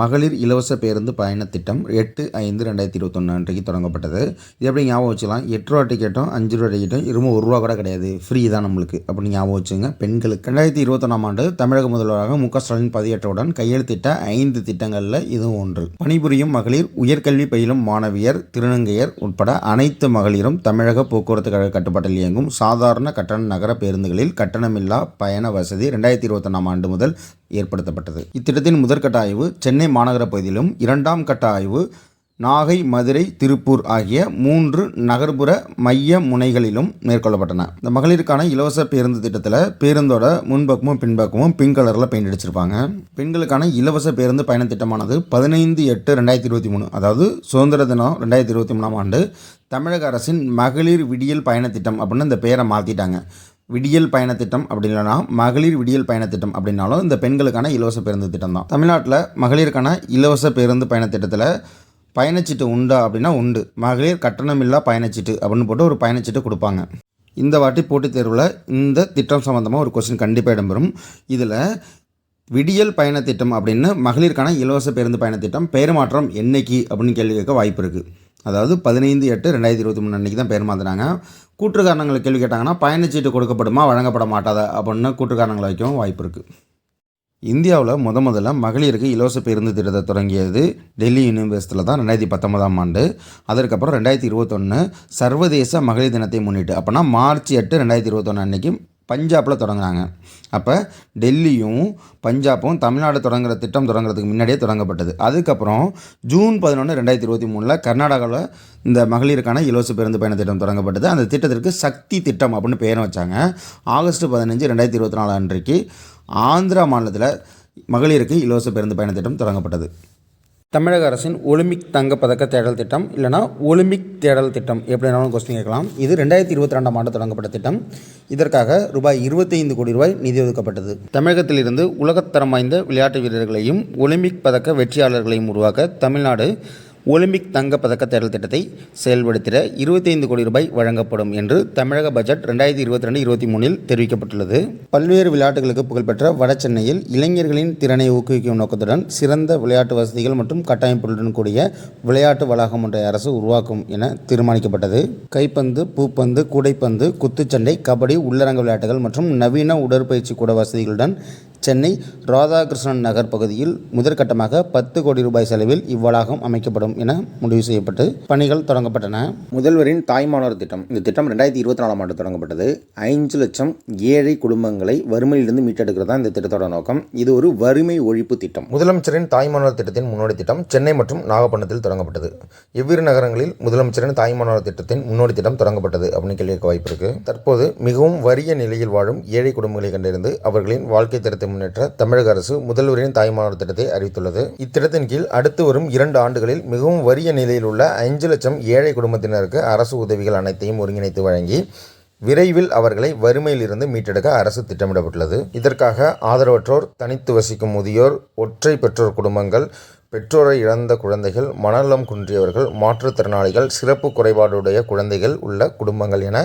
மகளிர் இலவச பேருந்து பயணத் திட்டம் எட்டு ஐந்து ரெண்டாயிரத்தி இருபத்தொன்று அன்றைக்கு தொடங்கப்பட்டது. இது எப்படி ஞாபகம் வச்சுக்கலாம்? எட்டு ரூபா டிக்கெட்டும் அஞ்சு ரூபா டிக்கெட்டும் இரும ஒரு ரூபா கூட கிடையாது. ஃப்ரீ தான் நம்மளுக்கு. அப்படி ஞாபகம் வச்சுங்க பெண்களுக்கு ரெண்டாயிரத்தி இருபத்தொன்னாம் ஆண்டு தமிழக முதல்வராக மு க ஸ்டாலின் பதிவேற்றவுடன் கையெழுத்திட்ட ஐந்து திட்டங்களில் இதுவும் ஒன்று. பணிபுரியும் மகளிர் உயர்கல்வி பயிலும் மாணவியர் திருநங்கையர் உட்பட அனைத்து மகளிரும் தமிழக போக்குவரத்து கழக கட்டுப்பாட்டில் இயங்கும் சாதாரண கட்டண நகர பேருந்துகளில் கட்டணமில்லா பயண வசதி ரெண்டாயிரத்தி இருபத்தொன்னாம் ஆண்டு முதல் ஏற்படுத்தப்பட்டது. இத்திட்டத்தின் முதற்கட்ட ஆய்வு சென்னை மாநகர பகுதியிலும் இரண்டாம் கட்ட ஆய்வு நாகை மதுரை திருப்பூர் ஆகிய மூன்று நகர்ப்புற மைய முனைகளிலும் மேற்கொள்ளப்பட்டன. இந்த மகளிருக்கான இலவச பேருந்து திட்டத்தில் பேருந்தோட முன்பக்கமும் பின்பக்கமும் பிங்க் கலரில் பெயிண்ட் அடிச்சிருப்பாங்க. பெண்களுக்கான இலவச பேருந்து பயண திட்டமானது பதினைந்து எட்டு ரெண்டாயிரத்தி இருபத்தி மூணு அதாவது சுதந்திர தினம் ரெண்டாயிரத்தி இருபத்தி மூணாம் ஆண்டு தமிழக அரசின் மகளிர் விடியல் பயண திட்டம் அப்படின்னு இந்த பெயரை மாற்றிட்டாங்க விடியல் பயணத்திட்டம் அப்படி இல்லைன்னா மகளிர் விடியல் பயணத்திட்டம் அப்படின்னாலும் இந்த பெண்களுக்கான இலவச பேருந்து திட்டம் தான் தமிழ்நாட்டில் மகளிருக்கான இலவச பேருந்து பயணத்திட்டத்தில் பயணச்சீட்டு உண்டா அப்படின்னா உண்டு. மகளிர் கட்டணமில்லா பயணச்சீட்டு அப்படின்னு போட்டு ஒரு பயணச்சீட்டு கொடுப்பாங்க. இந்த வாட்டி போட்டித் தேர்வில் இந்த திட்டம் சம்மந்தமாக ஒரு கொஸ்டின் கண்டிப்பாக இடம்பெறும். இதில் விடியல் பயணத்திட்டம் அப்படின்னு மகளிருக்கான இலவச பேருந்து பயணத்திட்டம் பெயர் மாற்றம் என்னைக்கு அப்படின்னு கேள்வி கேட்க வாய்ப்பு இருக்குது அதாவது பதினைந்து எட்டு ரெண்டாயிரத்தி இருபத்தி மூணு அன்றைக்கி தான் பெயர் மாற்றினாங்க கூற்று காரணங்களை கேள்வி கேட்டாங்கன்னா பயணச்சீட்டு கொடுக்கப்படுமா வழங்கப்பட மாட்டாதா அப்படின்னு கூற்றுக்காரணங்களை வைக்கவும் வாய்ப்பு இருக்குது இந்தியாவில் முத முதல்ல மகளிருக்கு இலவச பேருந்து திட்டத்தை தொடங்கியது டெல்லி யூனிவர்சிட்டியில் தான் ரெண்டாயிரத்தி பத்தொன்பதாம் ஆண்டு. அதற்கப்புறம் ரெண்டாயிரத்தி இருபத்தொன்று சர்வதேச மகளிர் தினத்தை முன்னிட்டு அப்போனா மார்ச் எட்டு ரெண்டாயிரத்தி இருபத்தொன்று அன்றைக்கி பஞ்சாபில் தொடங்குனாங்க அப்போ டெல்லியும் பஞ்சாப்பும் தமிழ்நாடு தொடங்குற திட்டம் தொடங்குறதுக்கு முன்னாடியே தொடங்கப்பட்டது. அதுக்கப்புறம் ஜூன் பதினொன்று ரெண்டாயிரத்தி இருபத்தி மூணில் கர்நாடகாவில் இந்த மகளிருக்கான இலவச பேருந்து பயண திட்டம் தொடங்கப்பட்டது. அந்த திட்டத்திற்கு சக்தி திட்டம் அப்படின்னு பெயர் வச்சாங்க. ஆகஸ்ட் பதினஞ்சு ரெண்டாயிரத்தி இருபத்தி நாலு அன்றைக்கு ஆந்திரா மாநிலத்தில் மகளிருக்கு இலவச பேருந்து பயண திட்டம் தொடங்கப்பட்டது. தமிழக அரசின் ஒலிம்பிக் தங்கப்பதக்க தேடல் திட்டம் இல்லைனா ஒலிம்பிக் தேடல் திட்டம் எப்படினாலும் கொஸ்டின் கேட்கலாம். இது ரெண்டாயிரத்தி இருபத்தி ரெண்டாம் ஆண்டு தொடங்கப்பட்ட திட்டம். இதற்காக ரூபாய் இருபத்தைந்து கோடி ரூபாய் நிதி ஒதுக்கப்பட்டது. தமிழகத்திலிருந்து உலகத்தரம் வாய்ந்த விளையாட்டு வீரர்களையும் ஒலிம்பிக் பதக்க வெற்றியாளர்களையும் உருவாக்க தமிழ்நாடு ஒலிம்பிக் தங்க பதக்க தேடல் திட்டத்தை செயல்படுத்திட இருபத்தைந்து கோடி ரூபாய் வழங்கப்படும் என்று தமிழக பட்ஜெட் ரெண்டாயிரத்தி இருபத்தி ரெண்டு இருபத்தி மூணில் தெரிவிக்கப்பட்டுள்ளது. பல்வேறு விளையாட்டுகளுக்கு புகழ்பெற்ற வடசென்னையில் இளைஞர்களின் திறனை ஊக்குவிக்கும் நோக்கத்துடன் சிறந்த விளையாட்டு வசதிகள் மற்றும் கட்டமைப்புகளுடன் கூடிய விளையாட்டு வளாகம் ஒன்றை அரசு உருவாக்கும் என தீர்மானிக்கப்பட்டது. கைப்பந்து பூப்பந்து கூடைப்பந்து குத்துச்சண்டை கபடி உள்ளரங்க விளையாட்டுகள் மற்றும் நவீன உடற்பயிற்சி கூட வசதிகளுடன் சென்னை ராதாகிருஷ்ணன் நகர் பகுதியில் முதற்கட்டமாக பத்து கோடி ரூபாய் செலவில் இவ்வளாகம் அமைக்கப்படும் என முடிவு செய்யப்பட்டு பணிகள் தொடங்கப்பட்டன. முதல்வரின் தாய்மானவர் திட்டம். இந்த திட்டம் ரெண்டாயிரத்தி இருபத்தி நாலாம் ஆண்டு தொடங்கப்பட்டது. ஐந்து லட்சம் ஏழை குடும்பங்களை வறுமையிலிருந்து மீட்டெடுக்கிறது இந்த திட்டத்தோட நோக்கம். இது ஒரு வறுமை ஒழிப்பு திட்டம். முதலமைச்சரின் தாய்மானவர் திட்டத்தின் முன்னோடி திட்டம் சென்னை மற்றும் நாகப்பட்டினத்தில் தொடங்கப்பட்டது. எவ்விரு நகரங்களில் முதலமைச்சரின் தாய்மானவர் திட்டத்தின் முன்னோடி திட்டம் தொடங்கப்பட்டது அப்படின்னு கேள்வி வாய்ப்பு இருக்கு. தற்போது மிகவும் வறிய நிலையில் வாழும் ஏழை குடும்பங்களை கண்டறிந்து அவர்களின் வாழ்க்கை தரத்தை முன்னேற்ற தமிழக அரசு முதல்வரின் தாய்மானவர் திட்டத்தை அறிவித்துள்ளது. இத்திட்டத்தின் கீழ் அடுத்து வரும் இரண்டு ஆண்டுகளில் மிகவும் வறிய நிலையில் உள்ள ஐந்து லட்சம் ஏழை குடும்பத்தினருக்கு அரசு உதவிகள் அனைத்தையும் ஒருங்கிணைத்து வழங்கி விரைவில் அவர்களை வறுமையிலிருந்து மீட்டெடுக்க அரசு திட்டமிடப்பட்டுள்ளது. இதற்காக ஆதரவற்றோர் தனித்து வசிக்கும் முதியோர் ஒற்றை பெற்றோர் குடும்பங்கள் பெற்றோரை இழந்த குழந்தைகள் மனநலம் குன்றியவர்கள் மாற்றுத்திறனாளிகள் சிறப்பு குறைபாடுடைய குழந்தைகள் உள்ள குடும்பங்கள் என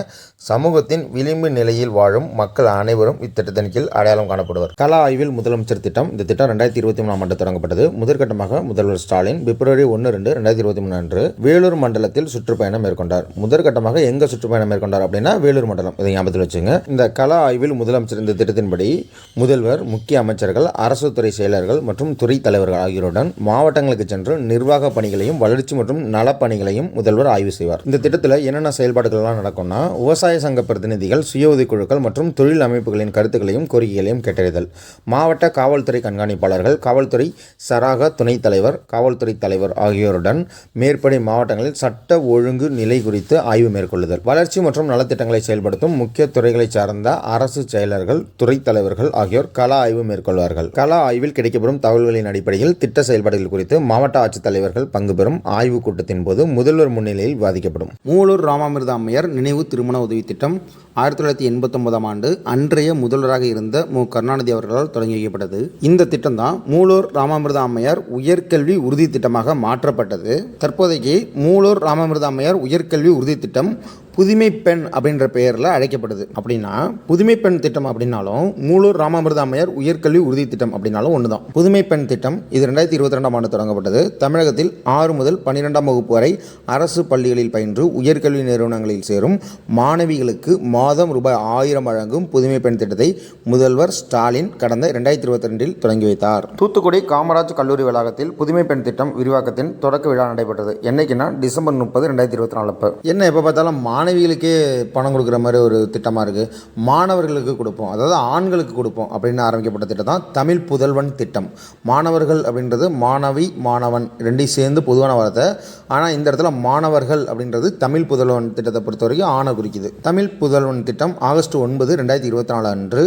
சமூகத்தின் விளிம்பு நிலையில் வாழும் மக்கள் அனைவரும் இத்திட்டத்தின் கீழ் அடையாளம் காணப்படுவர். கலா ஆய்வில் முதலமைச்சர் திட்டம் இந்த திட்டம் ரெண்டாயிரத்தி இருபத்தி மூணாம் ஆண்டு தொடங்கப்பட்டது. முதற்கட்டமாக முதல்வர் ஸ்டாலின் பிப்ரவரி ஒன்று ரெண்டு ரெண்டாயிரத்தி இருபத்தி மூணு அன்று வேலூர் மண்டலத்தில் சுற்றுப்பயணம் மேற்கொண்டார். முதற்கட்டமாக எங்க சுற்றுப்பயணம் மேற்கொண்டார் அப்படின்னா வேலூர் மண்டலம். இதை ஞாபகத்தில் வச்சுங்க. இந்த கலா ஆய்வில் முதலமைச்சர் இந்த திட்டத்தின்படி முதல்வர் முக்கிய அமைச்சர்கள் அரசு துறை செயலர்கள் மற்றும் துறை தலைவர்கள் ஆகியோருடன் மாவட்டங்களுக்கு சென்று நிர்வாக பணிகளையும் வளர்ச்சி மற்றும் நலப்பணிகளையும் முதல்வர் ஆய்வு செய்வார். இந்த திட்டத்தில் என்னென்ன செயல்பாடுகள்லாம் நடக்கும்னா விவசாய சங்க பிரதிநிதிகள் சுய உதவிக்குழுக்கள் மற்றும் தொழில் அமைப்புகளின் கருத்துக்களையும் கோரிக்கைகளையும் கேட்டறிதல். மாவட்ட காவல்துறை கண்காணிப்பாளர்கள் காவல்துறை சராக துணைத் தலைவர் காவல்துறை தலைவர் ஆகியோருடன் மேற்படி மாவட்டங்களில் சட்ட ஒழுங்கு நிலை குறித்து ஆய்வு மேற்கொள்ளுதல். வளர்ச்சி மற்றும் நலத்திட்டங்களை செயல்படுத்தும் முக்கிய துறைகளைச் சார்ந்த அரசு செயலர்கள் துறை தலைவர்கள் ஆகியோர் கள ஆய்வு மேற்கொள்வார்கள். கள ஆய்வில் கிடைக்கப்படும் தகவல்களின் அடிப்படையில் திட்ட செயல்பாடுகள் குறித்து மாவட்ட ஆட்சித்தலைவர்கள் பங்கு பெறும் ஆய்வுக் கூட்டத்தின் போது முதல்வர் முன்னிலையில் விவாதிக்கப்படும். மூலூர் ராமாமிர்த அம்மையார் நினைவு திருமண உதவி திட்டம் ஆயிரத்தி தொள்ளாயிரத்தி எண்பத்தொன்பதாம் ஆண்டு அன்றைய முதல்வராக இருந்த மு. கருணாநிதி அவர்களால் தொடங்கி வைக்கப்பட்டது. இந்த திட்டம் தான் மூலூர் ராமாமிர்த அம்மையார் உயர்கல்வி உறுதி திட்டமாக மாற்றப்பட்டது. தற்போதைக்கு மூலூர் ராமாமிர்த அம்மையார் உயர்கல்வி உறுதி திட்டம் புதுமை பெண் அப்படின்ற பெயரில் அழைக்கப்படுது. அப்படின்னா புதுமை பெண் திட்டம் அப்படின்னாலும் மூலூர் ராமாமிர்த அம்மையார் உயர்கல்வி உறுதி திட்டம் அப்படின்னாலும் ஒன்று தான் புதுமை பெண் திட்டம் இது ரெண்டாயிரத்தி இருபத்தி ரெண்டாம் ஆண்டு தொடங்கப்பட்டது. தமிழகத்தில் ஆறு முதல் பன்னிரெண்டாம் வகுப்பு வரை அரசு பள்ளிகளில் பயின்று உயர்கல்வி நிறுவனங்களில் சேரும் மாணவிகளுக்கு மாதம் ரூபாய் ஆயிரம் வழங்கும் புதுமை பெண் திட்டத்தை முதல்வர் ஸ்டாலின் கடந்த ரெண்டாயிரத்தி இருபத்தி ரெண்டில் தொடங்கி வைத்தார். தூத்துக்குடி காமராஜ் கல்லூரி வளாகத்தில் புதுமை பெண் திட்டம் விரிவாக்கத்தின் தொடக்க விழா நடைபெற்றது. என்னைக்குன்னா டிசம்பர் முப்பது ரெண்டாயிரத்தி இருபத்தி நாலு அப்போ. என்ன எப்போ பார்த்தாலும் மாணவிகளுக்கே பணம் கொடுக்குற மாதிரி ஒரு திட்டமாக இருக்குது மாணவர்களுக்கு கொடுப்போம். அதாவது ஆண்களுக்கு கொடுப்போம் அப்படின்னு ஆரம்பிக்கப்பட்ட திட்டம் தான் தமிழ் புதல்வன் திட்டம். மாணவர்கள் அப்படின்றது மாணவி மாணவன் ரெண்டையும் சேர்ந்து பொதுவான வார்த்தை. ஆனால் இந்த இடத்துல மாணவர்கள் அப்படின்றது தமிழ் புதல்வன் திட்டத்தை பொறுத்த வரைக்கும் ஆணை குறிக்குது. தமிழ் புதல்வன் திட்டம் ஆகஸ்ட் ஒன்பது ரெண்டாயிரத்தி இருபத்தி நாலு அன்று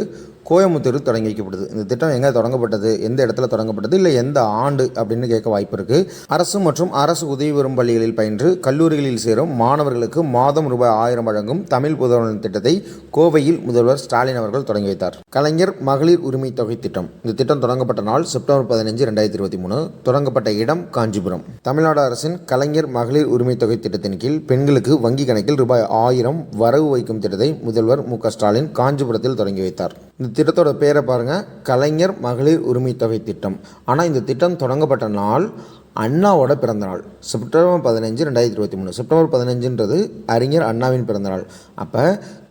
கோயம்புத்தூர் தொடங்கி வைக்கப்படுது. இந்த திட்டம் எங்கே தொடங்கப்பட்டது? எந்த இடத்துல தொடங்கப்பட்டது? இல்லை எந்த ஆண்டு அப்படின்னு கேட்க வாய்ப்பு இருக்குது அரசு மற்றும் அரசு உதவி பெறும் பள்ளிகளில் பயின்று கல்லூரிகளில் சேரும் மாணவர்களுக்கு மாதம் ரூபாய் ஆயிரம் வழங்கும் தமிழ் புதல்வன் திட்டத்தை கோவையில் முதல்வர் ஸ்டாலின் அவர்கள் தொடங்கி வைத்தார். கலைஞர் மகளிர் உரிமை தொகை திட்டம். இந்த திட்டம் தொடங்கப்பட்ட நாள் செப்டம்பர் பதினஞ்சு ரெண்டாயிரத்தி இருபத்தி மூணு. தொடங்கப்பட்ட இடம் காஞ்சிபுரம். தமிழ்நாடு அரசின் கலைஞர் மகளிர் உரிமை தொகை திட்டத்தின் கீழ் பெண்களுக்கு வங்கி கணக்கில் ரூபாய் ஆயிரம் வரவு வைக்கும் திட்டத்தை முதல்வர் மு க ஸ்டாலின் காஞ்சிபுரத்தில் தொடங்கி வைத்தார். இந்த திட்டத்தோட பேரை பாருங்கள் கலைஞர் மகளிர் உரிமை தொகை திட்டம். ஆனால் இந்த திட்டம் தொடங்கப்பட்ட நாள் அண்ணாவோட பிறந்தநாள். செப்டம்பர் பதினஞ்சு ரெண்டாயிரத்தி இருபத்தி மூணு. செப்டம்பர் பதினஞ்சுன்றது அறிஞர் அண்ணாவின் பிறந்தநாள். அப்போ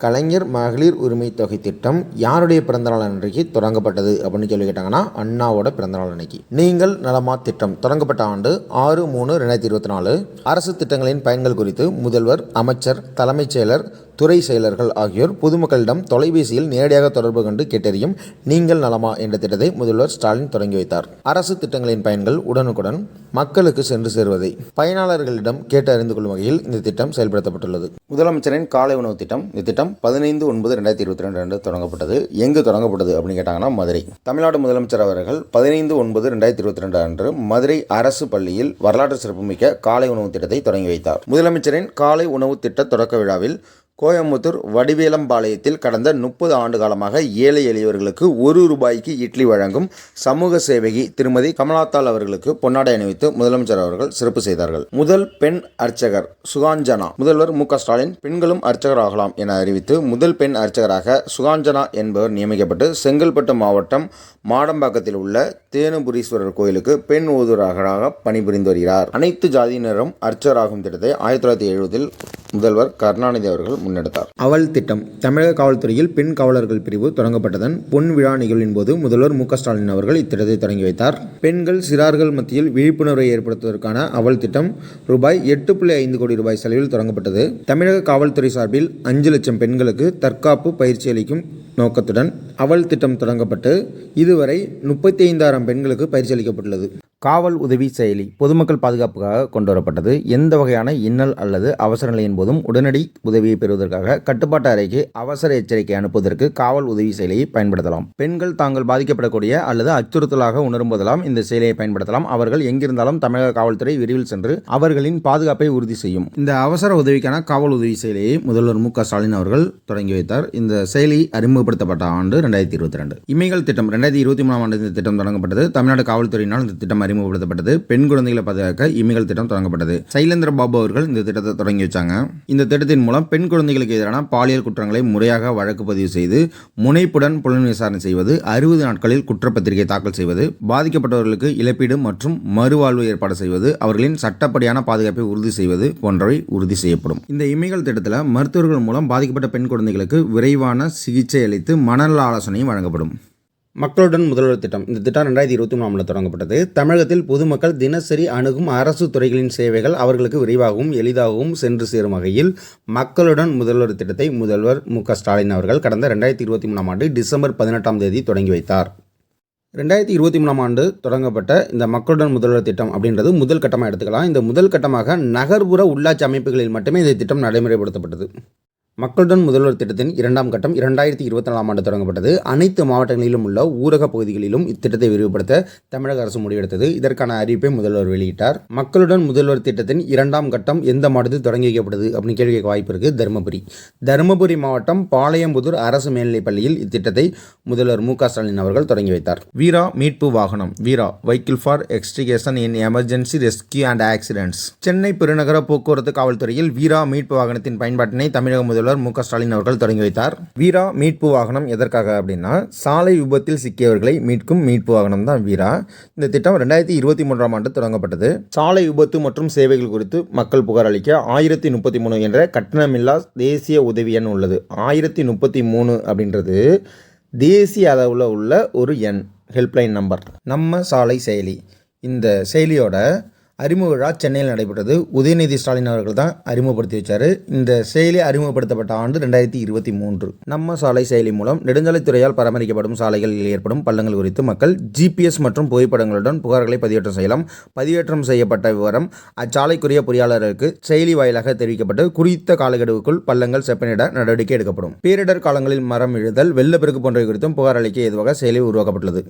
கலைஞர் மகளிர் உரிமை தொகை திட்டம் யாருடைய பிறந்தநாள் அன்றைக்கு தொடங்கப்பட்டது அப்படின்னு சொல்லி கேட்டாங்கன்னா அண்ணாவோட பிறந்தநாள் அன்னைக்கு. நீங்கள் நலமா திட்டம் தொடங்கப்பட்ட ஆண்டு ஆறு மூணு ரெண்டாயிரத்தி இருபத்தி நாலு. அரசு திட்டங்களின் பயன்கள் குறித்து முதல்வர் அமைச்சர் தலைமைச் செயலர் துறை செயலர்கள் ஆகியோர் பொதுமக்களிடம் தொலைபேசியில் நேரடியாக தொடர்பு கொண்டு கேட்டறியும் நீங்கள் நலமா என்ற திட்டத்தை முதல்வர் ஸ்டாலின் தொடங்கி வைத்தார். அரசு திட்டங்களின் பயன்கள் உடனுக்குடன் மக்களுக்கு சென்று சேருவதை பயனாளர்களிடம் கேட்டு அறிந்து கொள்ளும் வகையில் இந்த திட்டம் செயல்படுத்தப்பட்டுள்ளது. முதலமைச்சரின் காலை உணவு திட்டம் இந்த திட்டம் பதினைந்து ஒன்பது ரெண்டாயிரத்தி இருபத்தி ரெண்டு அன்று தொடங்கப்பட்டது. எங்கு தொடங்கப்பட்டது அப்படின்னு கேட்டாங்கன்னா மதுரை. தமிழ்நாடு முதலமைச்சர் அவர்கள் பதினைந்து ஒன்பது ரெண்டாயிரத்தி இருபத்தி ரெண்டு அன்று மதுரை அரசு பள்ளியில் வரலாற்று சிறப்புமிக்க காலை உணவு திட்டத்தை தொடங்கி வைத்தார். முதலமைச்சரின் காலை உணவு திட்ட தொடக்க விழாவில் கோயம்புத்தூர் வடிவேலம்பாளையத்தில் கடந்த முப்பது ஆண்டு காலமாக ஏழை எளியவர்களுக்கு ஒரு ரூபாய்க்கு இட்லி வழங்கும் சமூக சேவகி திருமதி கமலாத்தாள் அவர்களுக்கு பொன்னாடை அணிவித்து முதலமைச்சர் அவர்கள் சிறப்பு செய்தார்கள். முதல் பெண் அர்ச்சகர் சுகாஞ்சனா. முதல்வர் மு ஸ்டாலின் பெண்களும் அர்ச்சகர் ஆகலாம் என அறிவித்து முதல் பெண் அர்ச்சகராக சுகாஞ்சனா என்பவர் நியமிக்கப்பட்டு செங்கல்பட்டு மாவட்டம் மாடம்பாக்கத்தில் உள்ள தேனுபுரீஸ்வரர் கோயிலுக்கு பெண் ஓதுவராக பணிபுரிந்து வருகிறார். அனைத்து ஜாதியினரும் அர்ச்சகராகும் திட்டத்தை ஆயிரத்தி தொள்ளாயிரத்தி எழுபதில் முதல்வர் கருணாநிதி அவர்கள் முன்னெடுத்தார். அவள் திட்டம் தமிழக காவல்துறையில் பெண் காவலர்கள் பிரிவு தொடங்கப்பட்டதன் பொன் விழா நிகழ்வின் போது முதல்வர் மு ஸ்டாலின் அவர்கள் இத்திட்டத்தை தொடங்கி வைத்தார். பெண்கள் சிறார்கள் மத்தியில் விழிப்புணர்வை ஏற்படுத்துவதற்கான அவள் திட்டம் ரூபாய் எட்டு புள்ளி ஐந்து கோடி ரூபாய் செலவில் தொடங்கப்பட்டது. தமிழக காவல்துறை சார்பில் அஞ்சு லட்சம் பெண்களுக்கு தற்காப்பு பயிற்சி அளிக்கும் நோக்கத்துடன் அவள் திட்டம் தொடங்கப்பட்டு இதுவரை முப்பத்தி ஐந்தாயிரம் பெண்களுக்கு பயிற்சி அளிக்கப்பட்டுள்ளது. காவல் உதவி செயலி பொதுமக்கள் பாதுகாப்புக்காக கொண்டு வரப்பட்டது. எந்த வகையான இன்னல் அல்லது அவசர நிலையின் போதும் உடனடி உதவியை பெறுவதற்காக கட்டுப்பாட்டு அறைக்கு அவசர எச்சரிக்கை அனுப்புவதற்கு காவல் உதவி செயலியை பயன்படுத்தலாம். பெண்கள் தாங்கள் பாதிக்கப்படக்கூடிய அல்லது அச்சுறுத்தலாக உணரும் போதெல்லாம் இந்த செயலியை பயன்படுத்தலாம். அவர்கள் எங்கிருந்தாலும் தமிழக காவல்துறை விரைவில் சென்று அவர்களின் பாதுகாப்பை உறுதி செய்யும். இந்த அவசர உதவிக்கான காவல் உதவி செயலியை முதல்வர் மு க ஸ்டாலின் அவர்கள் தொடங்கி வைத்தார். இந்த செயலி அறிமுகப்படுத்தப்பட்ட ஆண்டு ரெண்டாயிரத்தி இருபத்தி ரெண்டு. இமைகள் திட்டம் ரெண்டாயிரத்தி இருபத்தி மூணாம் ஆண்டு இந்த திட்டம் தொடங்கப்பட்டது. தமிழ்நாடு காவல்துறையினால் இந்த திட்டம் அறிமுகப்படுத்தப்பட்டது. பெண் குழந்தைகளை பாதுகாக்க இமைகள் திட்டம் தொடங்கப்பட்டது. சைலேந்திர பாபு அவர்கள் இந்த திட்டத்தை தொடங்கி வச்சாங்க. இந்த திட்டத்தின் மூலம் பெண் குழந்தைகளுக்கு எதிரான பாலியல் குற்றங்களை முறையாக வழக்கு பதிவு செய்து முனைப்புடன் புலன் விசாரணை செய்வது அறுபது நாட்களில் குற்றப்பத்திரிகை தாக்கல் செய்வது பாதிக்கப்பட்டவர்களுக்கு இழப்பீடு மற்றும் மறுவாழ்வு ஏற்பாடு செய்வது அவர்களின் சட்டப்படியான பாதுகாப்பை உறுதி செய்வது போன்றவை உறுதி செய்யப்படும். இந்த இமைகள் திட்டத்தில் மருத்துவர்கள் மூலம் பாதிக்கப்பட்ட பெண் குழந்தைகளுக்கு விரைவான சிகிச்சை அளித்து மனநல ஆலோசனையும் வழங்கப்படும். மக்களுடன் முதல்வர் திட்டம். இந்த திட்டம் ரெண்டாயிரத்தி இருபத்தி மூணாமில் தொடங்கப்பட்டது. தமிழகத்தில் பொதுமக்கள் தினசரி அணுகும் அரசு துறைகளின் சேவைகள் அவர்களுக்கு விரைவாகவும் எளிதாகவும் சென்று சேரும் வகையில் மக்களுடன் முதல்வர் திட்டத்தை முதல்வர் மு க ஸ்டாலின் அவர்கள் கடந்த ரெண்டாயிரத்தி இருபத்தி மூணாம் ஆண்டு டிசம்பர் பதினெட்டாம் தேதி தொடங்கி வைத்தார். ரெண்டாயிரத்தி இருபத்தி மூணாம் ஆண்டு தொடங்கப்பட்ட இந்த மக்களுடன் முதல்வர் திட்டம் அப்படின்றது முதல் கட்டமாக எடுத்துக்கலாம். இந்த முதல் கட்டமாக நகர்ப்புற உள்ளாட்சி அமைப்புகளில் மட்டுமே இந்த திட்டம் நடைமுறைப்படுத்தப்பட்டது. மக்களுடன் முதல்வர் திட்டத்தின் இரண்டாம் கட்டம் இரண்டாயிரத்தி இருபத்தி நாலாம் ஆண்டு தொடங்கப்பட்டது. அனைத்து மாவட்டங்களிலும் உள்ள ஊரக பகுதிகளிலும் இத்திட்டத்தை விரிவுபடுத்த தமிழக அரசு முடிவெடுத்தது. இதற்கான அறிவிப்பை முதல்வர் வெளியிட்டார். மக்களுடன் முதல்வர் திட்டத்தின் இரண்டாம் கட்டம் எந்த மாவட்டத்தில் தொடங்கி வைக்கப்பட்டது அப்படின்னு கேள்வி கேட்க வாய்ப்பு இருக்கு. தருமபுரி. தருமபுரி மாவட்டம் பாளையம்புதூர் அரசு மேல்நிலைப் பள்ளியில் இத்திட்டத்தை முதல்வர் மு க ஸ்டாலின் அவர்கள் தொடங்கி வைத்தார். வீரா மீட்பு வாகனம். Veera vehicle for extrication in emergency rescue and accidents Chennai பெருநகர போக்குவரத்து காவல்துறையில் வீரா மீட்பு வாகனத்தின் பயன்பாட்டினை தமிழக முதல்வர் மு க ஸ்டாலின் அவர்கள் தொடங்கி வைத்தார். வீரா மீட்பு வாகனம் எதற்காக அப்படின்னா சாலை விபத்தில் சிக்கியவர்களை மீட்கும் மீட்பு வாகனம் தான் வீரா. இந்த திட்டம் ரெண்டாயிரத்தி இருபத்தி மூன்றாம் ஆண்டு தொடங்கப்பட்டது. சாலை விபத்து மற்றும் சேவைகள் குறித்து மக்கள் புகார் அளிக்க ஆயிரத்தி முப்பத்தி மூணு என்ற கட்டணமில்லா தேசிய உதவி எண் உள்ளது. ஆயிரத்தி முப்பத்தி மூணு அப்படின்றது தேசிய அளவில் உள்ள ஒரு எண் ஹெல்ப்லைன் நம்பர் நம்ம சாலை செயலி. இந்த செயலியோட அறிமுக விழா சென்னையில் நடைபெற்றது. உதயநிதி ஸ்டாலின் அவர்கள் தான் அறிமுகப்படுத்தி வச்சார். இந்த செயலி அறிமுகப்படுத்தப்பட்ட ஆண்டு ரெண்டாயிரத்தி இருபத்தி மூன்று. நம்ம சாலை செயலி மூலம் நெடுஞ்சாலைத்துறையால் பராமரிக்கப்படும் சாலைகளில் ஏற்படும் பள்ளங்கள் குறித்து மக்கள் ஜிபிஎஸ் மற்றும் புகைப்படங்களுடன் புகார்களை பதிவேற்றம் செய்யலாம். பதிவேற்றம் செய்யப்பட்ட விவரம் அச்சாலைக்குரிய பொறியாளருக்கு செயலி வாயிலாக தெரிவிக்கப்பட்டு குறித்த காலக்கெடுவுக்குள் பள்ளங்கள் செப்பனிட நடவடிக்கை எடுக்கப்படும். பேரிடர் காலங்களில் மரம் இழுதல் வெள்ளப்பெருக்கு போன்றவை குறித்தும் புகார் அளிக்க ஏதுவாக செயலி உருவாக்கப்பட்டுள்ளது.